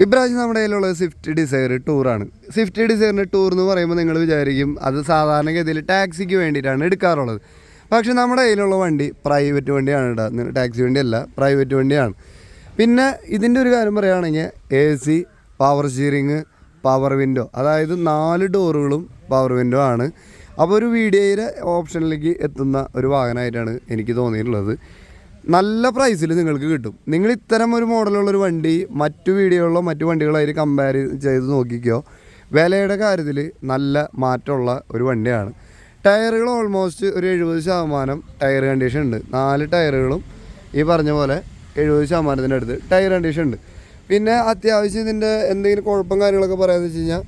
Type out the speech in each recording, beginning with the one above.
ഇപ്രാവശ്യം നമ്മുടെ കയ്യിലുള്ളത് സ്വിഫ്റ്റ് ഡിസൈർ ടൂറാണ് സ്വിഫ്റ്റ് ഡിസൈറിന്റെ ടൂർ എന്ന് പറയുമ്പോൾ നിങ്ങൾ വിചാരിക്കും അത് സാധാരണഗതിയിൽ ടാക്സിക്ക് വേണ്ടിയിട്ടാണ് എടുക്കാറുള്ളത്. പക്ഷേ നമ്മുടെ കയ്യിലുള്ള വണ്ടി പ്രൈവറ്റ് വണ്ടിയാണ് കേട്ടോ ടാക്സി വണ്ടിയല്ല പ്രൈവറ്റ് വണ്ടിയാണ്. പിന്നെ ഇതിന്റെ ഒരു കാര്യം പറയുകയാണെങ്കിൽ A C power steering power window അതായത് നാല് ഡോറുകളും പവർ വിൻഡോ ആണ്. അപ്പോൾ ഒരു വീഡിയോയുടെ ഓപ്ഷനിലേക്ക് എത്തുന്ന ഒരു വാഹനമായിട്ടാണ് എനിക്ക് തോന്നിയിട്ടുള്ളത്. നല്ല പ്രൈസിൽ നിങ്ങൾക്ക് കിട്ടും. നിങ്ങൾ ഇത്തരം ഒരു മോഡലുള്ളൊരു വണ്ടി മറ്റു വീഡിയോകളിലോ മറ്റു വണ്ടികളായിട്ട് കമ്പയർ ചെയ്ത് നോക്കിക്കോ. വിലയുടെ കാര്യത്തിൽ നല്ല മാറ്റമുള്ള ഒരു വണ്ടിയാണ്. ടയറുകൾ ഓൾമോസ്റ്റ് ഒരു എഴുപത് ശതമാനം ടയർ കണ്ടീഷൻ ഉണ്ട്. നാല് ടയറുകളും ഈ പറഞ്ഞ പോലെ എഴുപത് ശതമാനത്തിന്റെ അടുത്ത് ടയർ കണ്ടീഷൻ ഉണ്ട്. പിന്നെ അത്യാവശ്യം ഇതിന്റെ എന്തെങ്കിലും കുഴപ്പം കാര്യങ്ങളൊക്കെ പറയാമെന്ന് വെച്ച് കഴിഞ്ഞാൽ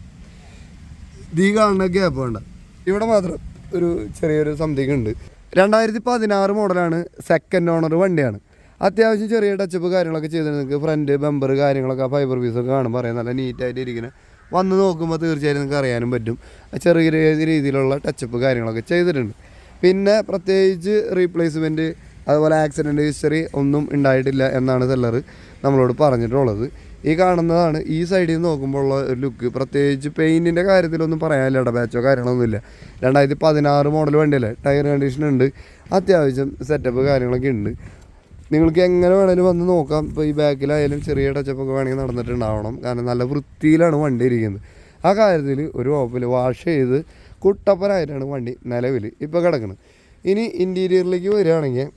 ദീ കാണുന്ന ഗ്യാപ്പ് വേണ്ട. ഇവിടെ മാത്രം ഒരു ചെറിയൊരു സംതിങ് ഉണ്ട്. രണ്ടായിരത്തി പതിനാറ് മോഡലാണ് സെക്കൻഡ് ഓണർ വണ്ടിയാണ്. അത്യാവശ്യം ചെറിയ ടച്ചപ്പ് കാര്യങ്ങളൊക്കെ ചെയ്ത് നിങ്ങൾക്ക് ഫ്രണ്ട് ബമ്പർ കാര്യങ്ങളൊക്കെ ഫൈബർ പീസൊക്കെ കാണുമ്പോൾ പറയാം നല്ല നീറ്റായിട്ട് ഇരിക്കുന്നത് വന്ന് നോക്കുമ്പോൾ തീർച്ചയായും നിങ്ങൾക്ക് അറിയാനും പറ്റും. ചെറിയ രീതിയിലുള്ള ടച്ചപ്പ് കാര്യങ്ങളൊക്കെ ചെയ്തിട്ടുണ്ട്. പിന്നെ പ്രത്യേകിച്ച് റീപ്ലേസ്മെന്റ് അതുപോലെ ആക്സിഡന്റ് ഹിസ്റ്ററി ഒന്നും ഉണ്ടായിട്ടില്ല എന്നാണ് സെല്ലർ നമ്മളോട് പറഞ്ഞിട്ടുള്ളത്. ഈ കാണുന്നതാണ് ഈ സൈഡിൽ നിന്ന് നോക്കുമ്പോൾ ഉള്ള ഒരു ലുക്ക് പ്രത്യേകിച്ച് പെയിന്റിന്റെ കാര്യത്തിലൊന്നും പറയാനില്ല ബാച്ചോ കാര്യങ്ങളൊന്നുമില്ല. രണ്ടായിരത്തി പതിനാറ് മോഡൽ വണ്ടിയല്ലേ? ടയർ കണ്ടീഷൻ ഉണ്ട്. അത്യാവശ്യം സെറ്റപ്പ് കാര്യങ്ങളൊക്കെ ഉണ്ട്. നിങ്ങൾക്ക് എങ്ങനെ വേണേലും വന്ന് നോക്കാം. ഇപ്പോൾ ഈ ബാക്കിലായാലും ചെറിയ ടച്ചപ്പൊക്കെ വേണമെങ്കിൽ നടന്നിട്ടുണ്ടാവണം. കാരണം നല്ല വൃത്തിയിലാണ് വണ്ടി ഇരിക്കുന്നത്. ആ കാര്യത്തിൽ ഒരു കുഴപ്പമില്ല. വാഷ് ചെയ്ത് കുട്ടപ്പനായിട്ടാണ് വണ്ടി നിലവിൽ ഇപ്പോൾ കിടക്കുന്നത്. ഇനി ഇന്റീരിയറിലേക്ക് വരികയാണെങ്കിൽ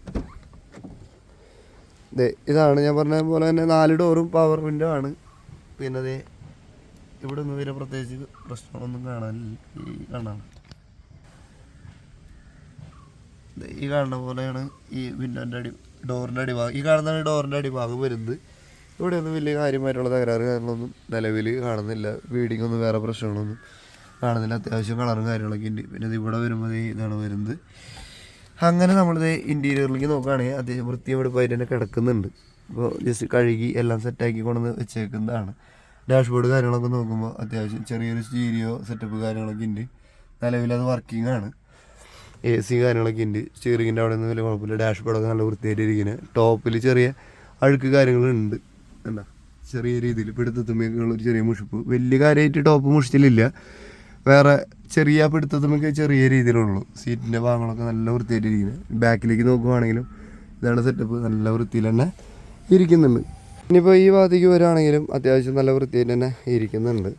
ഇതാണ് ഞാൻ പറഞ്ഞ പോലെ തന്നെ നാല് ഡോറും പവർ വിൻഡോ ആണ്. പിന്നെ ദേ ഇവിടെ ഒന്നും വരെ പ്രത്യേകിച്ച് പ്രശ്നങ്ങളൊന്നും കാണാനില്ല ഈ കാണാൻ ഈ കാണുന്ന പോലെയാണ് ഈ വിൻഡോന്റെ അടി ഡോറിന്റെ അടിഭാഗം. ഈ കാണുന്നതാണ് ഡോറിന്റെ അടിഭാഗം വരുന്നത്. ഇവിടെയൊന്നും വലിയ കാര്യമായിട്ടുള്ള തകരാറ് കാര്യങ്ങളൊന്നും നിലവിൽ കാണുന്നില്ല. വീടിങ് ഒന്നും വേറെ പ്രശ്നങ്ങളൊന്നും കാണുന്നില്ല. അത്യാവശ്യം കളറും കാര്യങ്ങളൊക്കെ ഉണ്ട്. പിന്നെ ഇത് ഇവിടെ വരുമ്പോൾ ഇതാണ് വരുന്നത്. അങ്ങനെ നമ്മളിത് ഇന്റീരിയറിലേക്ക് നോക്കുകയാണെങ്കിൽ അത്യാവശ്യം വൃത്തിയും വെടുപ്പായിട്ട് തന്നെ കിടക്കുന്നുണ്ട്. അപ്പോൾ ജസ്റ്റ് കഴുകി എല്ലാം സെറ്റാക്കി കൊണ്ടുവന്ന് വെച്ചേക്കുന്നതാണ്. ഡാഷ്ബോർഡ് കാര്യങ്ങളൊക്കെ നോക്കുമ്പോൾ അത്യാവശ്യം ചെറിയൊരു സ്റ്റീരിയോ സെറ്റപ്പ് കാര്യങ്ങളൊക്കെ ഉണ്ട് നിലവിൽ അത് വർക്കിംഗ് ആണ്. എ സി കാര്യങ്ങളൊക്കെ ഉണ്ട് സ്റ്റിയറിങ്ങിന്റെ അവിടെ നിന്ന് വലിയ കുഴപ്പമില്ല. ഡാഷ്ബോർഡൊക്കെ നല്ല വൃത്തിയായിട്ട് ഇരിക്കുന്നത് ടോപ്പിൽ ചെറിയ അഴുക്ക് കാര്യങ്ങളുണ്ട് എന്താ ചെറിയ രീതിയിൽ പിടുത്തത്തുമ്പോൾ ഒരു ചെറിയ മുഷിപ്പ്. വലിയ കാര്യമായിട്ട് ടോപ്പ് മുഷിച്ചിലില്ല. വേറെ ചെറിയ പിടുത്തത്തുമ്പോൾ ചെറിയ രീതിയിലുള്ളൂ. സീറ്റിന്റെ ഭാഗങ്ങളൊക്കെ നല്ല വൃത്തിയായിട്ട് ഇരിക്കുന്നത് ബാക്കിലേക്ക് നോക്കുവാണെങ്കിലും ഇതാണ് സെറ്റപ്പ് നല്ല വൃത്തിയിൽ തന്നെ ഇരിക്കുന്നുണ്ട്. ഇനിയിപ്പോൾ ഈ ഭാഗത്തേക്ക് വരികയാണെങ്കിലും അത്യാവശ്യം നല്ല വൃത്തിയായിട്ട് തന്നെ ഇരിക്കുന്നുണ്ട്.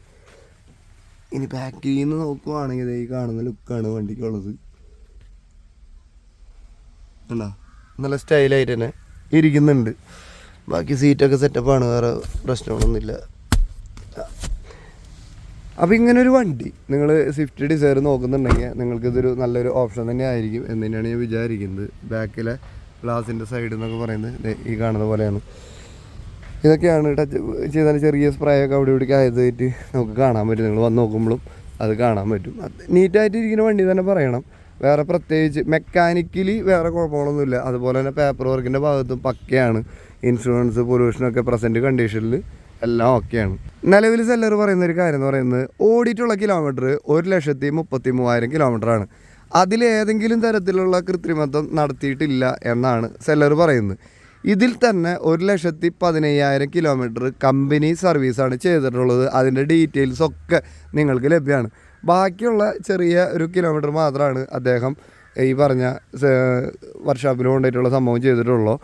ഇനി ബാക്കിൽ നിന്ന് നോക്കുവാണെങ്കിൽ ഈ കാണുന്ന ലുക്കാണ് വണ്ടിക്കുള്ളത്. ഉണ്ടോ നല്ല സ്റ്റൈലായിട്ട് തന്നെ ഇരിക്കുന്നുണ്ട്. ബാക്കി സീറ്റൊക്കെ സെറ്റപ്പാണ് വേറെ പ്രശ്നങ്ങളൊന്നുമില്ല. അപ്പോൾ ഇങ്ങനെ ഒരു വണ്ടി നിങ്ങൾ സ്വിഫ്റ്റ് ഡിസയർ നോക്കുന്നുണ്ടെങ്കിൽ നിങ്ങൾക്കിതൊരു നല്ലൊരു ഓപ്ഷൻ തന്നെ ആയിരിക്കും എന്ന് തന്നെയാണ് ഞാൻ വിചാരിക്കുന്നത്. ബാക്കിലെ ഗ്ലാസിന്റെ സൈഡ് എന്നൊക്കെ പറയുന്നത് ഈ കാണുന്ന പോലെയാണ്. ഇതൊക്കെയാണ് ടച്ച് ചെയ്താൽ ചെറിയ സ്പ്രേയൊക്കെ അവിടെ ഇവിടേക്ക് ആയതായിട്ട് നമുക്ക് കാണാൻ പറ്റും. നിങ്ങൾ വന്ന് നോക്കുമ്പോഴും അത് കാണാൻ പറ്റും. നീറ്റായിട്ട് ഇരിക്കുന്ന വണ്ടി തന്നെ പറയണം. വേറെ പ്രത്യേകിച്ച് മെക്കാനിക്കലി വേറെ കുഴപ്പങ്ങളൊന്നുമില്ല. അതുപോലെ തന്നെ പേപ്പർ വർക്കിന്റെ ഭാഗത്തും പക്കയാണ്. ഇൻഷുറൻസ് പൊല്യൂഷനൊക്കെ പ്രസന്റ് കണ്ടീഷനിൽ എല്ലാം ഓക്കെയാണ്. നിലവിൽ സെല്ലർ പറയുന്ന ഒരു കാര്യം എന്ന് പറയുന്നത് ഓടിയിട്ടുള്ള കിലോമീറ്റർ ഒരു ലക്ഷത്തി മുപ്പത്തി മൂവായിരം കിലോമീറ്റർ ആണ്. അതിലേതെങ്കിലും തരത്തിലുള്ള കൃത്രിമത്വം നടത്തിയിട്ടില്ല എന്നാണ് സെല്ലർ പറയുന്നത്. ഇതിൽ തന്നെ ഒരു ലക്ഷത്തി പതിനയ്യായിരം കിലോമീറ്റർ കമ്പനി സർവീസാണ് ചെയ്തിട്ടുള്ളത്. അതിന്റെ ഡീറ്റെയിൽസ് ഒക്കെ നിങ്ങൾക്ക് ലഭ്യമാണ്. ബാക്കിയുള്ള ചെറിയ ഒരു കിലോമീറ്റർ മാത്രമാണ് അദ്ദേഹം ഈ പറഞ്ഞ വർഷാപ്പിൽ കൊണ്ടിട്ടുള്ള സംഭവം ചെയ്തിട്ടുള്ളൂ.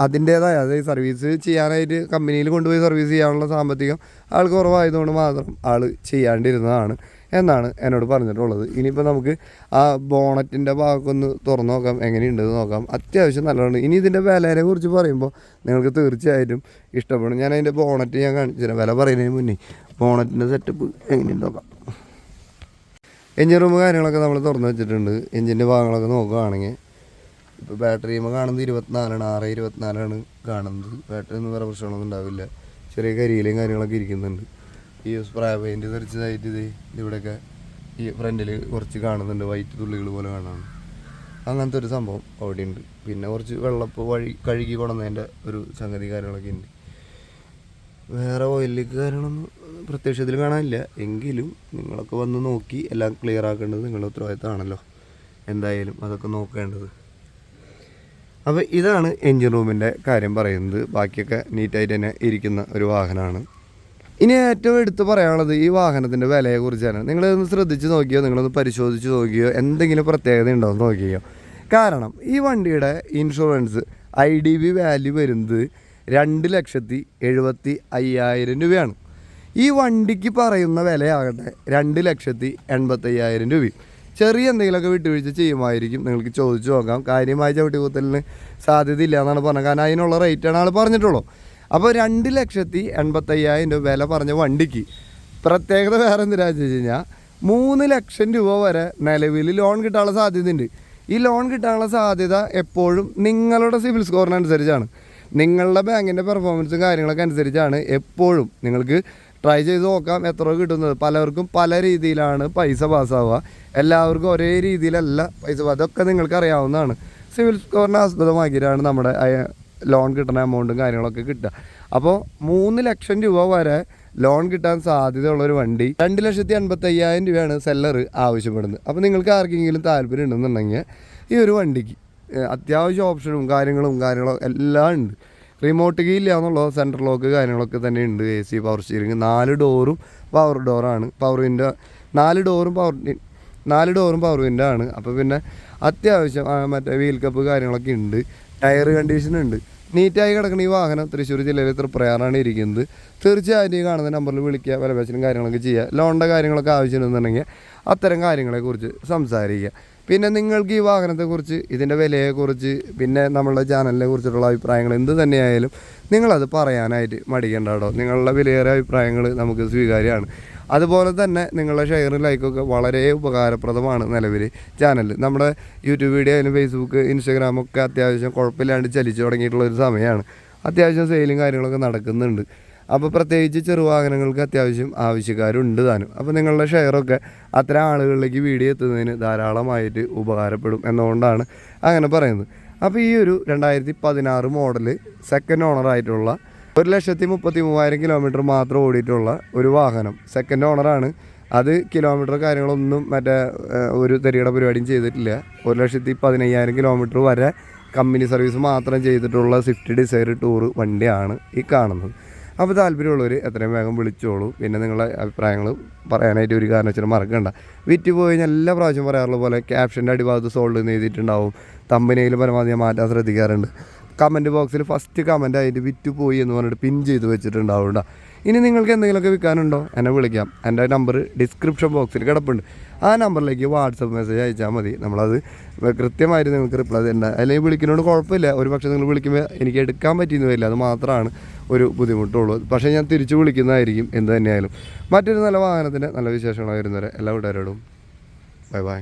അതിന്റേതായ അതായത് സർവീസ് ചെയ്യാനായിട്ട് കമ്പനിയിൽ കൊണ്ടുപോയി സർവീസ് ചെയ്യാനുള്ള സാമ്പത്തികം ആൾ കുറവായതുകൊണ്ട് മാത്രം ആൾ ചെയ്യാണ്ടിരുന്നതാണ് എന്നാണ് എന്നോട് പറഞ്ഞിട്ടുള്ളത്. ഇനിയിപ്പോൾ നമുക്ക് ആ ബോണറ്റിന്റെ ഭാഗമൊന്ന് തുറന്നു നോക്കാം എങ്ങനെയുണ്ടെന്ന് നോക്കാം. അത്യാവശ്യം നല്ലതാണ്. ഇനി ഇതിന്റെ വിലയെ കുറിച്ച് പറയുമ്പോൾ നിങ്ങൾക്ക് തീർച്ചയായിട്ടും ഇഷ്ടപ്പെടും. ഞാൻ അതിന്റെ ബോണറ്റ് ഞാൻ കാണിച്ചു വില പറയുന്നതിന് മുന്നേ ബോണറ്റിന്റെ സെറ്റപ്പ് എങ്ങനെയുണ്ട് നോക്കാം. എഞ്ചിൻ റൂം കാര്യങ്ങളൊക്കെ നമ്മൾ തുറന്നു വെച്ചിട്ടുണ്ട്. എഞ്ചിന്റെ ഭാഗങ്ങളൊക്കെ നോക്കുകയാണെങ്കിൽ ഇപ്പോൾ ബാറ്ററിയുമ്പോൾ കാണുന്നത് ഇരുപത്തിനാലാണ് ആറ് ഇരുപത്തിനാലാണ് കാണുന്നത്. ബാറ്ററി ഒന്നും വേറെ പ്രശ്നങ്ങളൊന്നും ഉണ്ടാവില്ല. ചെറിയ കരിയിലയും കാര്യങ്ങളൊക്കെ ഇരിക്കുന്നുണ്ട്. ഈ സ്പ്രേ പെയിന്റ് തെറിച്ചതായിട്ട് ഇത് ഇവിടെയൊക്കെ ഈ ഫ്രണ്ടിൽ കുറച്ച് കാണുന്നുണ്ട്. വൈറ്റ് തുള്ളികൾ പോലെ കാണാണ് അങ്ങനത്തെ ഒരു സംഭവം അവിടെ ഉണ്ട് പിന്നെ കുറച്ച് വെള്ളപ്പ് വഴി കഴുകി കൊണ്ടുവന്നതിന്റെ ഒരു സംഗതി കാര്യങ്ങളൊക്കെ ഉണ്ട്. വേറെ ഓയിലേക്ക് കാര്യങ്ങളൊന്നും പ്രത്യക്ഷത്തിൽ കാണാനില്ല. എങ്കിലും നിങ്ങളൊക്കെ വന്ന് നോക്കി എല്ലാം ക്ലിയർ ആക്കേണ്ടത് നിങ്ങളുടെ ഉത്തരവാദിത്തമാണല്ലോ. എന്തായാലും അതൊക്കെ നോക്കേണ്ടത്. അപ്പോൾ ഇതാണ് എൻജിൻ റൂമിന്റെ കാര്യം പറയുന്നത്. ബാക്കിയൊക്കെ നീറ്റായിട്ട് തന്നെ ഇരിക്കുന്ന ഒരു വാഹനമാണ്. ഇനി ഏറ്റവും എടുത്ത് പറയാനുള്ളത് ഈ വാഹനത്തിന്റെ വിലയെക്കുറിച്ചാണ് നിങ്ങളൊന്ന് ശ്രദ്ധിച്ച് നോക്കിയോ? നിങ്ങളൊന്ന് പരിശോധിച്ച് നോക്കിയോ? എന്തെങ്കിലും പ്രത്യേകത ഉണ്ടോ എന്ന് നോക്കിയോ? കാരണം ഈ വണ്ടിയുടെ insurance I D B value വരുന്നത് രണ്ട് ലക്ഷത്തി എഴുപത്തി അയ്യായിരം രൂപയാണ്. ഈ വണ്ടിക്ക് പറയുന്ന വിലയാകട്ടെ രണ്ട് ലക്ഷത്തി എൺപത്തയ്യായിരം രൂപയും. ചെറിയ എന്തെങ്കിലുമൊക്കെ വിട്ടുവീഴ്ച ചെയ്യുമായിരിക്കും. നിങ്ങൾക്ക് ചോദിച്ചു നോക്കാം. കാര്യമായ ചവിട്ടികുത്തലിന് സാധ്യതയില്ല എന്നാണ് പറഞ്ഞത്. കാരണം അതിനുള്ള റേറ്റാണ് ആൾ പറഞ്ഞിട്ടുള്ളൂ. അപ്പോൾ രണ്ട് ലക്ഷത്തി എൺപത്തയ്യായിരം രൂപ വില പറഞ്ഞ വണ്ടിക്ക് പ്രത്യേകത വേറെ എന്തിനാണെന്ന് വെച്ച് കഴിഞ്ഞാൽ മൂന്ന് ലക്ഷം രൂപ വരെ നിലവിൽ ലോൺ കിട്ടാനുള്ള സാധ്യതയുണ്ട്. ഈ ലോൺ കിട്ടാനുള്ള സാധ്യത എപ്പോഴും നിങ്ങളുടെ സിവിൽ സ്കോറിനനുസരിച്ചാണ് നിങ്ങളുടെ ബാങ്കിന്റെ പെർഫോമൻസും കാര്യങ്ങളൊക്കെ അനുസരിച്ചാണ് എപ്പോഴും. നിങ്ങൾക്ക് ട്രൈ ചെയ്ത് നോക്കാം എത്ര കിട്ടുന്നത്. പലർക്കും പല രീതിയിലാണ് പൈസ പാസ്സാവുക എല്ലാവർക്കും ഒരേ രീതിയിലല്ല പൈസ അതൊക്കെ നിങ്ങൾക്ക് അറിയാവുന്നതാണ് സിവിൽ സ്കോറിനെ ആസ്പദമാക്കിയിട്ടാണ് നമ്മുടെ ലോൺ കിട്ടുന്ന എമൗണ്ടും കാര്യങ്ങളൊക്കെ കിട്ടുക. അപ്പോൾ മൂന്ന് ലക്ഷം രൂപ വരെ ലോൺ കിട്ടാൻ സാധ്യതയുള്ള ഒരു വണ്ടി രണ്ട് ലക്ഷത്തി അൻപത്തി അയ്യായിരം രൂപയാണ് സെല്ലർ ആവശ്യപ്പെടുന്നത്. അപ്പോൾ നിങ്ങൾക്ക് ആർക്കെങ്കിലും താല്പര്യം ഉണ്ടെന്നുണ്ടെങ്കിൽ ഈ ഒരു വണ്ടിക്ക് അത്യാവശ്യം ഓപ്ഷനും കാര്യങ്ങളും കാര്യങ്ങളും എല്ലാം ഉണ്ട്. റിമോട്ട് കീ ഇല്ല സെൻട്രൽ ലോക്ക് കാര്യങ്ങളൊക്കെ തന്നെ ഉണ്ട് എ സി പവർ സ്റ്റിയറിംഗ് നാല് ഡോറും പവർ ഡോറാണ് പവർ വിൻഡോ നാല് ഡോറും പവർ നാല് ഡോറും പവർ വിൻഡോ ആണ്. അപ്പോൾ പിന്നെ അത്യാവശ്യം മറ്റേ വീൽ കപ്പ് കാര്യങ്ങളൊക്കെ ഉണ്ട്. ടയർ കണ്ടീഷൻ ഉണ്ട്. നീറ്റായി കിടക്കുന്ന ഈ വാഹനം തൃശ്ശൂർ ജില്ലയിൽ തൃപ്രയാറാണ് ഇരിക്കുന്നത്. തീർച്ചയായിട്ടും ഈ കാണുന്ന നമ്പറിൽ വിളിക്കുക വിലപേശനും കാര്യങ്ങളൊക്കെ ചെയ്യുക ലോണിന്റെ കാര്യങ്ങളൊക്കെ ആവശ്യമുണ്ടെന്നുണ്ടെങ്കിൽ അത്തരം കാര്യങ്ങളെക്കുറിച്ച് സംസാരിക്കുക. പിന്നെ നിങ്ങൾക്ക് ഈ വാഹനത്തെക്കുറിച്ച് ഇതിന്റെ വിലയെക്കുറിച്ച് പിന്നെ നമ്മളുടെ ചാനലിനെ കുറിച്ചിട്ടുള്ള അഭിപ്രായങ്ങൾ എന്ത് തന്നെയായാലും നിങ്ങളത് പറയാനായിട്ട് മടിക്കേണ്ട കേട്ടോ. നിങ്ങളുടെ വിലയേറെ അഭിപ്രായങ്ങൾ നമുക്ക് സ്വീകാര്യമാണ്. അതുപോലെ തന്നെ നിങ്ങളുടെ ഷെയറും ലൈക്കൊക്കെ വളരെ ഉപകാരപ്രദമാണ് നിലവിൽ ചാനൽ നമ്മുടെ യൂട്യൂബ് വീഡിയോ ആയാലും ഫേസ്ബുക്ക് ഇൻസ്റ്റാഗ്രാം ഒക്കെ അത്യാവശ്യം കുഴപ്പമില്ലാണ്ട് ചലിച്ചു തുടങ്ങിയിട്ടുള്ള ഒരു സമയമാണ് അത്യാവശ്യം സെയിലും കാര്യങ്ങളൊക്കെ നടക്കുന്നുണ്ട്. അപ്പോൾ പ്രത്യേകിച്ച് ചെറുവാഹനങ്ങൾക്ക് അത്യാവശ്യം ആവശ്യക്കാരുണ്ട് താനും. അപ്പോൾ നിങ്ങളുടെ ഷെയറൊക്കെ അത്തരം ആളുകളിലേക്ക് വീഡിയോ എത്തുന്നതിന് ധാരാളമായിട്ട് ഉപകാരപ്പെടും എന്നുകൊണ്ടാണ് അങ്ങനെ പറയുന്നത്. അപ്പോൾ ഈ ഒരു രണ്ടായിരത്തി പതിനാറ് മോഡൽ സെക്കൻഡ് ഓണറായിട്ടുള്ള ഒരു ലക്ഷത്തി മുപ്പത്തി മൂവായിരം കിലോമീറ്റർ മാത്രം ഓടിയിട്ടുള്ള ഒരു വാഹനം. സെക്കൻഡ് ഓണറാണ് അത് കിലോമീറ്റർ കാര്യങ്ങളൊന്നും മറ്റേ ഒരു തരികയുടെ പരിപാടിയും ചെയ്തിട്ടില്ല. ഒരു ലക്ഷത്തി പതിനയ്യായിരം കിലോമീറ്റർ വരെ കമ്പനി സർവീസ് മാത്രം ചെയ്തിട്ടുള്ള സ്വിഫ്റ്റ് ഡിസൈർ ടൂർ വണ്ടിയാണ് ഈ കാണുന്നത്. അപ്പോൾ താല്പര്യമുള്ളവർ എത്രയും വേഗം വിളിച്ചോളൂ. പിന്നെ നിങ്ങളുടെ അഭിപ്രായങ്ങൾ പറയാനായിട്ട് ഒരു കാരണവശാലും മറക്കണ്ട. വിറ്റ് പോയി കഴിഞ്ഞാൽ എല്ലാ പ്രാവശ്യം പറയാറുള്ള പോലെ ക്യാപ്ഷന്റെ അടിഭാഗത്ത് സോൾഡ് എഴുതിയിട്ടുണ്ടാവും. തമ്പനയിൽ പരമാവധി മാറ്റാൻ ശ്രദ്ധിക്കാറുണ്ട്. കമന്റ് ബോക്സിൽ ഫസ്റ്റ് കമന്റ് ആയിട്ട് വിറ്റ് പോയി എന്ന് പറഞ്ഞിട്ട് പിൻ ചെയ്ത് വെച്ചിട്ടുണ്ടാവുണ്ട ഇനി നിങ്ങൾക്ക് എന്തെങ്കിലുമൊക്കെ വിൽക്കാനുണ്ടോ? എന്നെ വിളിക്കാം. എന്റെ നമ്പർ ഡിസ്ക്രിപ്ഷൻ ബോക്സിൽ കിടപ്പുണ്ട്. ആ നമ്പറിലേക്ക് വാട്സപ്പ് മെസ്സേജ് അയച്ചാൽ മതി. നമ്മളത് കൃത്യമായിട്ട് നിങ്ങൾക്ക് റിപ്ലൈ തരേണ്ട. അല്ലെങ്കിൽ വിളിക്കുന്നതുകൊണ്ട് കുഴപ്പമില്ല. ഒരു പക്ഷേ നിങ്ങൾ വിളിക്കുമ്പോൾ എനിക്ക് എടുക്കാൻ പറ്റിയെന്ന് വരില്ല. അത് മാത്രമാണ് ഒരു ബുദ്ധിമുട്ടുള്ളൂ. പക്ഷേ ഞാൻ തിരിച്ചു വിളിക്കുന്നതായിരിക്കും എന്ത് തന്നെയായാലും. മറ്റൊരു നല്ല വാഹനത്തിന്റെ നല്ല വിശേഷങ്ങൾ വരുന്നവരെ എല്ലാ കൂട്ടുകാരോടും. Bye bye